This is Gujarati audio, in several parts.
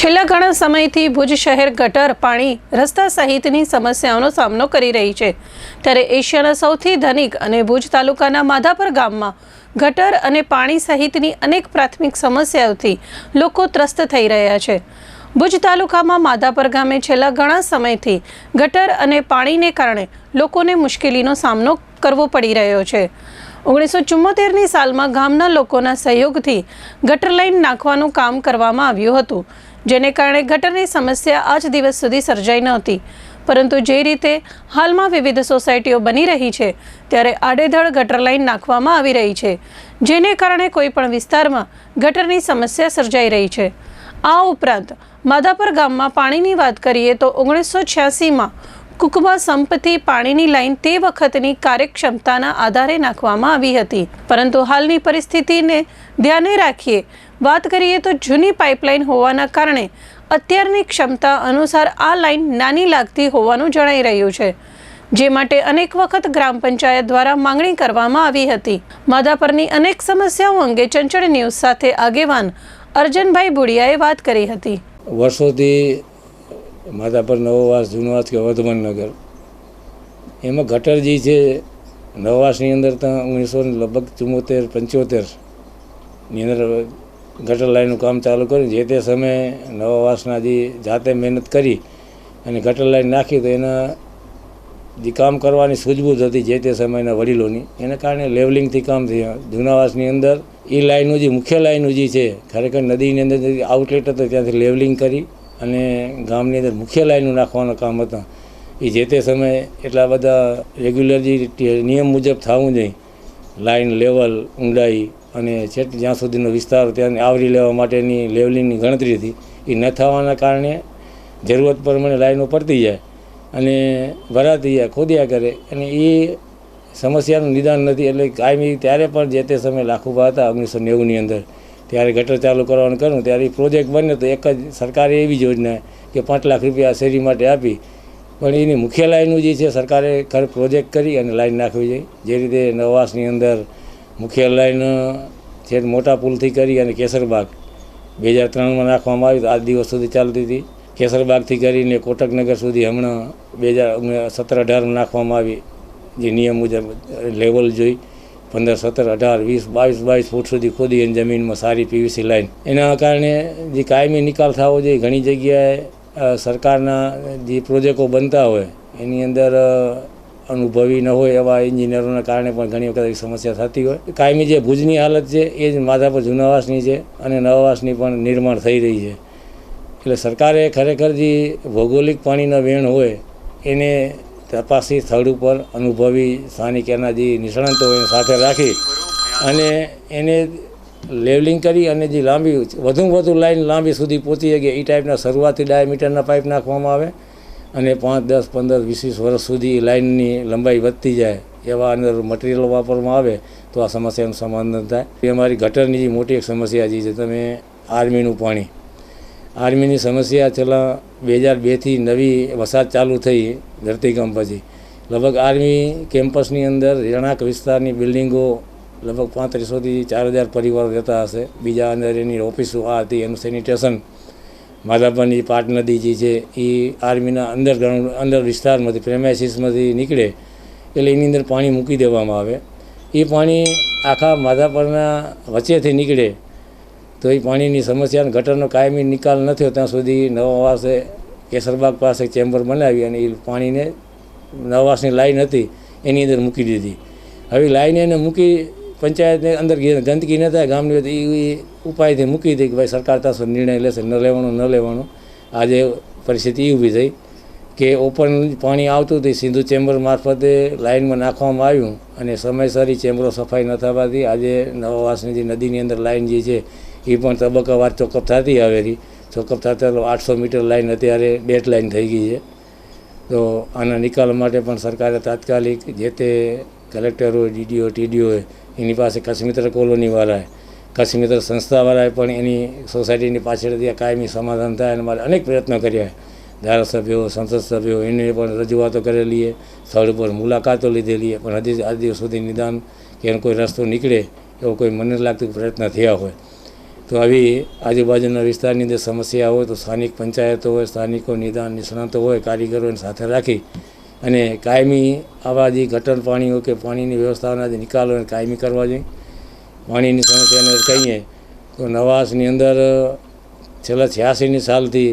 છેલ્લા ઘણા સમયથી ભુજ શહેર ગટર, પાણી, રસ્તા સહિતની સમસ્યાઓનો સામનો કરી રહી છે. ત્યારે એશિયાના સૌથી ધનિક અને ભુજ તાલુકાના માધાપર ગામમાં ગટર અને પાણી સહિતની અનેક પ્રાથમિક સમસ્યાઓથી લોકો ત્રસ્ત થઈ રહ્યા છે. ભુજ તાલુકામાં માધાપર ગામે છેલ્લા ઘણા સમયથી ગટર અને પાણીને કારણે લોકોને મુશ્કેલીનો સામનો કરવો પડી રહ્યો છે. ઓગણીસો ચુમ્મોતેરની સાલમાં ગામના લોકોના સહયોગથી ગટર લાઈન નાખવાનું કામ કરવામાં આવ્યું હતું. જેને કારણે ગટરની સમસ્યા આજ દિવસ સુધી સર્જાઈ નહોતી. પરંતુ જે રીતે હાલમાં વિવિધ સોસાયટીઓ બની રહી છે, ત્યારે આડેધડ ગટર લાઈન નાખવામાં આવી રહી છે, જેને કારણે કોઈપણ વિસ્તારમાં ગટરની સમસ્યા સર્જાઈ રહી છે. આ ઉપરાંત, માધાપર ગામમાં પાણીની વાત કરીએ તો ઓગણીસો છ્યાસીમાં કુકમા સંપથી પાણીની લાઇન તે વખતની કાર્યક્ષમતાના આધારે નાખવામાં આવી હતી. પરંતુ હાલની પરિસ્થિતિને ધ્યાને રાખીએ વાત કરીએ તો જૂની પાઇપલાઇન હોવાના કારણે અત્યારની ક્ષમતા અનુસાર આ લાઇન નાની લાગતી હોવાનું જણાઈ રહ્યું છે, જે માટે અનેક વખત ગ્રામ પંચાયત દ્વારા માંગણી કરવામાં આવી હતી. માધાપરની અનેક સમસ્યાઓ અંગે ચંચળ ન્યૂઝ સાથે આગેવાન અર્જનભાઈ ભુડિયાએ વાત કરી હતી. વર્ષોથી માધાપર નવવાસ, જૂનવાસ કે વર્ધમાનનગર એમાં ગટરજી છે, નવવાસની અંદર ત્યાં ઓગણીસો લગભગ ચુમ્મોતેર પંચોતેરની અંદર ગટર લાઈનનું કામ ચાલુ કર્યું. જે તે સમયે નવવાસના જે જાતે મહેનત કરી અને ગટર લાઈન નાખી તો એના જે કામ કરવાની સૂઝબૂઝ હતી જે તે સમયના વડીલોની, એના કારણે લેવલિંગથી કામ થયું. જૂનાવાસની અંદર એ લાઈનો જે મુખ્ય લાઈનો જે છે, ખરેખર નદીની અંદર આઉટલેટ હતો ત્યાંથી લેવલિંગ કરી અને ગામની અંદર મુખ્ય લાઈનો નાખવાના કામ હતા. એ જે તે સમયે એટલા બધા રેગ્યુલર જે નિયમ મુજબ થવું જોઈએ લાઈન, લેવલ, ઊંડાઈ અને છેટ જ્યાં સુધીનો વિસ્તાર ત્યાં આવરી લેવા માટેની લેવલિંગની ગણતરી હતી. એ ન થવાના કારણે જરૂરત પ્રમાણે લાઈનો પડતી જાય અને ભરાતી જાય, ખોદ્યા કરે. અને એ સમસ્યાનું નિદાન નથી. એટલે કાયમી ત્યારે પણ જે તે સમયે લાખુભા હતા, ઓગણીસો નેવુંની અંદર. ત્યારે ગટર ચાલુ કરવાનું કર્યું. ત્યારે એ પ્રોજેક્ટ બન્યો તો એક જ સરકારે એવી યોજના કે પાંચ લાખ રૂપિયા શેરી માટે આપી. પણ એની મુખ્ય લાઈનનું જે છે, સરકારે ખરે પ્રોજેક્ટ કરી અને લાઈન નાખવી જોઈએ જે રીતે નવાસની અંદર મુખ્ય લાઈન છે મોટા પુલથી કરી અને કેસરબાગ. બે હજાર ત્રણમાં નાખવામાં આવી આજ દિવસ સુધી ચાલતી હતી. કેસરબાગથી કરીને કોટકનગર સુધી હમણાં બે હજાર સત્તર અઢારમાં નાખવામાં આવી, જે નિયમ મુજબ લેવલ જોઈ. પંદર, સત્તર, અઢાર, વીસ, બાવીસ બાવીસ ફૂટ સુધી ખોદી અને જમીનમાં સારી પીવીસી લાઈન એના કારણે જે કાયમી નિકાલ થવો જોઈએ, ઘણી જગ્યાએ સરકારના જે પ્રોજેક્ટો બનતા હોય, એની અંદર અનુભવી ન હોય એવા એન્જિનિયરોના કારણે પણ ઘણી વખત એવી સમસ્યા થતી હોય. કાયમી જે ભુજની હાલત છે, એ જ માધાપર જૂનાવાસની છે અને નવાવાસની પણ નિર્માણ થઈ રહી છે. એટલે સરકારે ખરેખર જે ભૌગોલિક પાણીનો વેણ હોય, એને તપાસી સ્થળ ઉપર અનુભવી સ્થાનિક એના જે નિષ્ણાંતો હોય એને સાથે રાખી અને એને લેવલિંગ કરી અને જે લાંબી, વધુમાં વધુ લાઈન લાંબી સુધી પહોંચી શકે એ ટાઈપના શરૂઆતી ડાયામીટરના પાઇપ નાખવામાં આવે. અને પાંચ, દસ, પંદર, વીસ વીસ વર્ષ સુધી લાઇનની લંબાઈ વધતી જાય એવા અંદર મટીરિયલ વાપરવામાં આવે તો આ સમસ્યાનું સમાધાન થાય. એ અમારી ગટરની જે મોટી એક સમસ્યા જે છે, તમે આર્મીનું પાણી. આર્મીની સમસ્યા છેલ્લા બે હજાર બેથી નવી વસાત ચાલુ થઈ ધરતીકંપ પછી. લગભગ આર્મી કેમ્પસની અંદર રહેણાંક વિસ્તારની બિલ્ડિંગો લગભગ પાંત્રીસોથી ચાર હજાર પરિવારો રહેતા હશે. બીજા અંદર એની ઓફિસો આ હતી, એનું સેનિટેશન. માધાપરની પાટ નદી જે છે, એ આર્મીના અંડરગ્રાઉન્ડ અંદર વિસ્તારમાંથી, પ્રેમાઇસીસમાંથી નીકળે, એટલે એની અંદર પાણી મૂકી દેવામાં આવે. એ પાણી આખા માધાપરના વચ્ચેથી નીકળે, તો એ પાણીની સમસ્યાનો ગટરનો કાયમી નિકાલ ન થયો, ત્યાં સુધી નવાવાસે, કેસરબાગ પાસે ચેમ્બર બનાવી અને એ પાણીને નવાસની લાઈન હતી, એની અંદર મૂકી દીધી. હવે લાઈન એને મૂકી પંચાયતને અંદર ગંદકી ન થાય, ગામની એ ઉપાયથી મૂકી દે કે ભાઈ સરકાર ત્યાં નિર્ણય લેશે, ન લેવાનો ન લેવાનો. આજે પરિસ્થિતિ ઊભી થઈ કે ઓપન પાણી આવતું હતું, સિંધુ ચેમ્બર મારફતે લાઇનમાં નાખવામાં આવ્યું અને સમયસર ચેમ્બરો સફાઈ ન થવાથી આજે નવાવાસની જે નદીની અંદર લાઇન જે છે એ પણ તબક્કાવાર ચોકઅપ થતી આવેલી. ચોકઅપ થતા આઠસો મીટર લાઇન અત્યારે ડેટ લાઈન થઈ ગઈ છે. તો આના નિકાલ માટે પણ સરકારે તાત્કાલિક જે તે કલેક્ટર હોય ડીડીઓ ટીડીઓ હોય એની પાસે કચ્છમિત્ર કોલોનીવાળાએ કચ્છમિત્ર સંસ્થાવાળાએ પણ એની સોસાયટીની પાછળથી કાયમી સમાધાન થાય એના માટે અનેક પ્રયત્નો કર્યા ધારાસભ્યો, સંસદ સભ્યો એને પણ રજૂઆતો કરેલી સ્થળ ઉપર મુલાકાતો લીધેલી પણ હજી આજ દિવસ સુધી નિદાન કે એનો કોઈ રસ્તો નીકળે એવો કોઈ મને લાગતું પ્રયત્ન થયા હોય. તો આવી આજુબાજુના વિસ્તારની અંદર સમસ્યા હોય તો સ્થાનિક પંચાયતો હોય, સ્થાનિકો નિદાન નિષ્ણાતો હોય, કારીગરોને સાથે રાખી અને કાયમી આવા જે ગટર પાણી હોય કે પાણીની વ્યવસ્થાના જે નિકાલો કાયમી કરવા જોઈએ. પાણીની સમસ્યાને કહીએ તો નવાસની અંદર, છેલ્લા છ્યાસીની સાલથી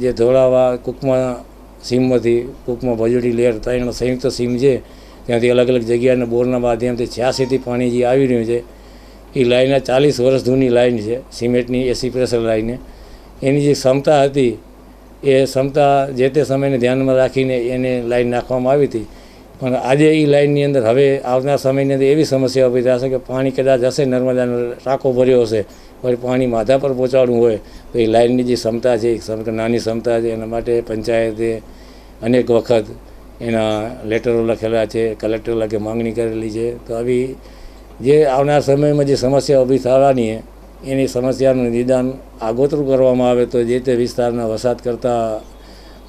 જે ધોળાવા કૂકમાં સીમમાંથી કૂકમાં ભજોડી લેર ત્રણ સંયુક્ત સીમ છે, ત્યાંથી અલગ અલગ જગ્યાના બોરના માધ્યમથી છ્યાસીથી પાણી જે આવી રહ્યું છે, એ લાઈન ચાલીસ વર્ષ જૂની લાઈન છે, સિમેન્ટની એસી પ્રેશર લાઈને એની જે ક્ષમતા હતી એ ક્ષમતા જે તે સમયને ધ્યાનમાં રાખીને એને લાઈન નાખવામાં આવી હતી. પણ આજે એ લાઈનની અંદર હવે આવનાર સમયની અંદર એવી સમસ્યા ઊભી થશે કે પાણી કદાચ હશે, નર્મદાનો ટાંકો ભર્યો હશે પણ પાણી માથા પર પહોંચાડવું હોય, તો એ લાઈનની જે ક્ષમતા છે એ નાની ક્ષમતા છે, એના માટે પંચાયતે અનેક વખત એના લેટરો લખેલા છે કલેક્ટર લખે માંગણી કરેલી છે. તો આવી જે આવનાર સમયમાં જે સમસ્યા ઊભી થવાની એની સમસ્યાનું નિદાન આગોતરું કરવામાં આવે તો જે તે વિસ્તારના વસાત કરતા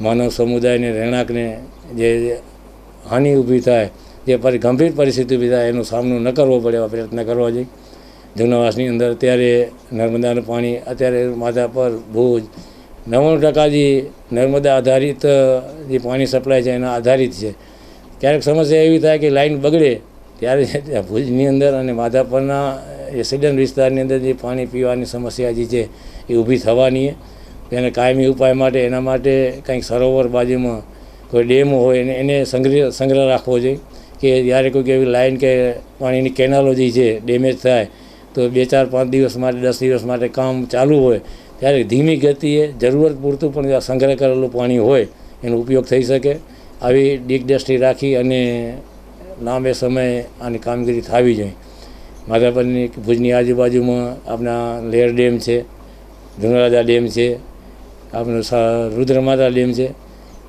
માનવ સમુદાયને, રહેણાંકને જે હાનિ ઊભી થાય, જે પર ગંભીર પરિસ્થિતિ ઊભી થાય, એનો સામનો ન કરવો પડે એવા પ્રયત્ન કરવા જોઈએ. જૂનાવાસની અંદર અત્યારે નર્મદાનું પાણી, અત્યારે માથા પર ભુજ, નવ્વાણું ટકા જે નર્મદા આધારિત જે પાણી સપ્લાય છે એના આધારિત છે. ક્યારેક સમસ્યા એવી થાય કે લાઇન બગડે, ત્યારે ભુજની અંદર અને માધાપરના રેસિડન્ટ વિસ્તારની અંદર જે પાણી પીવાની સમસ્યા જે છે એ ઊભી થવાની એને કાયમી ઉપાય માટે, એના માટે કંઈક સરોવર બાજુમાં કોઈ ડેમ હોય એને એને સંગ્રહ સંગ્રહ રાખવો જોઈએ. કે જ્યારે કોઈક એવી લાઈન કે પાણીની કેનાલો જે છે, ડેમેજ થાય, તો બે ચાર પાંચ દિવસ માટે, દસ દિવસ માટે કામ ચાલુ હોય, ત્યારે ધીમી ગતિએ જરૂરત પૂરતું પણ સંગ્રહ કરેલું પાણી હોય, એનો ઉપયોગ થઈ શકે. આવી ડીગ ડસ્ટી રાખી અને લાંબે સમયે આની કામગીરી થવી જોઈએ. માધાપરની ભુજની આજુબાજુમાં આપણા લેર ડેમ છે ધુનરાજા ડેમ છે આપણો રુદ્રમાતા ડેમ છે.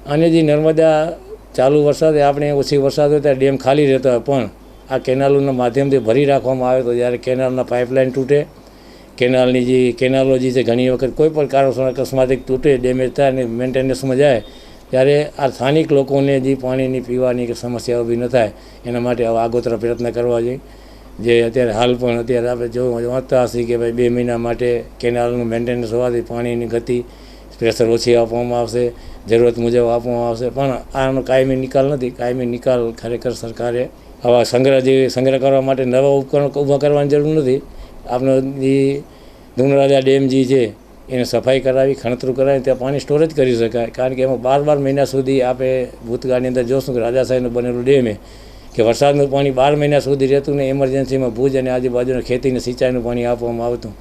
અને જે નર્મદા ચાલુ વરસાદે આપણે ઓછી વરસાદ હોય ત્યારે ડેમ ખાલી રહેતો હોય. પણ આ કેનાલોના માધ્યમથી ભરી રાખવામાં આવે તો જ્યારે કેનાલના પાઇપલાઇન તૂટે, કેનાલની જે કેનાલો જે છે ઘણી વખત કોઈ પણ કારણસર અકસ્માતિક તૂટે, ડેમેજ થાય અને મેન્ટેનન્સમાં જાય, ત્યારે આ સ્થાનિક લોકોને જે પાણીની પીવાની કે સમસ્યા ઊભી ન થાય, એના માટે આગોતરા પ્રયત્ન કરવા જોઈએ. જે અત્યારે હાલ પણ અત્યારે આપણે જોવા વાંચતા હશે કે ભાઈ બે મહિના માટે કેનાલનું મેન્ટેનન્સ હોવાથી પાણીની ગતિ પ્રેશર ઓછી આપવામાં આવશે, જરૂરત મુજબ આપવામાં આવશે. પણ આનો કાયમી નિકાલ નથી. કાયમી નિકાલ ખરેખર સરકારે આવા સંગ્રહ જેવી સંગ્રહ કરવા માટે નવા ઉપકરણો ઊભા કરવાની જરૂર નથી. આપણો જે ધૂનરાજા ડેમ જે છે, એને સફાઈ કરાવી, ખણતરું કરાવી ત્યાં પાણી સ્ટોરેજ કરી શકાય. કારણ કે એમાં બાર બાર મહિના સુધી આપણે ભૂતકાળની અંદર જોશું કે રાજા સાહેબનું બનેલું ડેમ કે વરસાદનું પાણી બાર મહિના સુધી રહેતું ને એમરજન્સીમાં ભુજ અને આજુબાજુના ખેતીને સિંચાઈનું પાણી આપવામાં આવતું.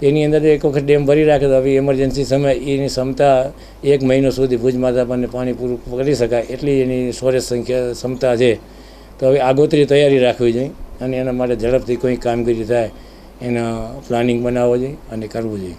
તેની અંદર એક વખત ડેમ ભરી રાખે તો હવે એમરજન્સી સમય એની ક્ષમતા એક મહિનો સુધી ભુજ માધાપરને પાણી પૂરું કરી શકાય એટલી એની સ્ટોરેજ સંખ્યા ક્ષમતા છે. તો હવે આગોતરી તૈયારી રાખવી જોઈએ અને એના માટે ઝડપથી કોઈ કામગીરી થાય એના પ્લાનિંગ બનાવવો જોઈએ અને કરવું જોઈએ.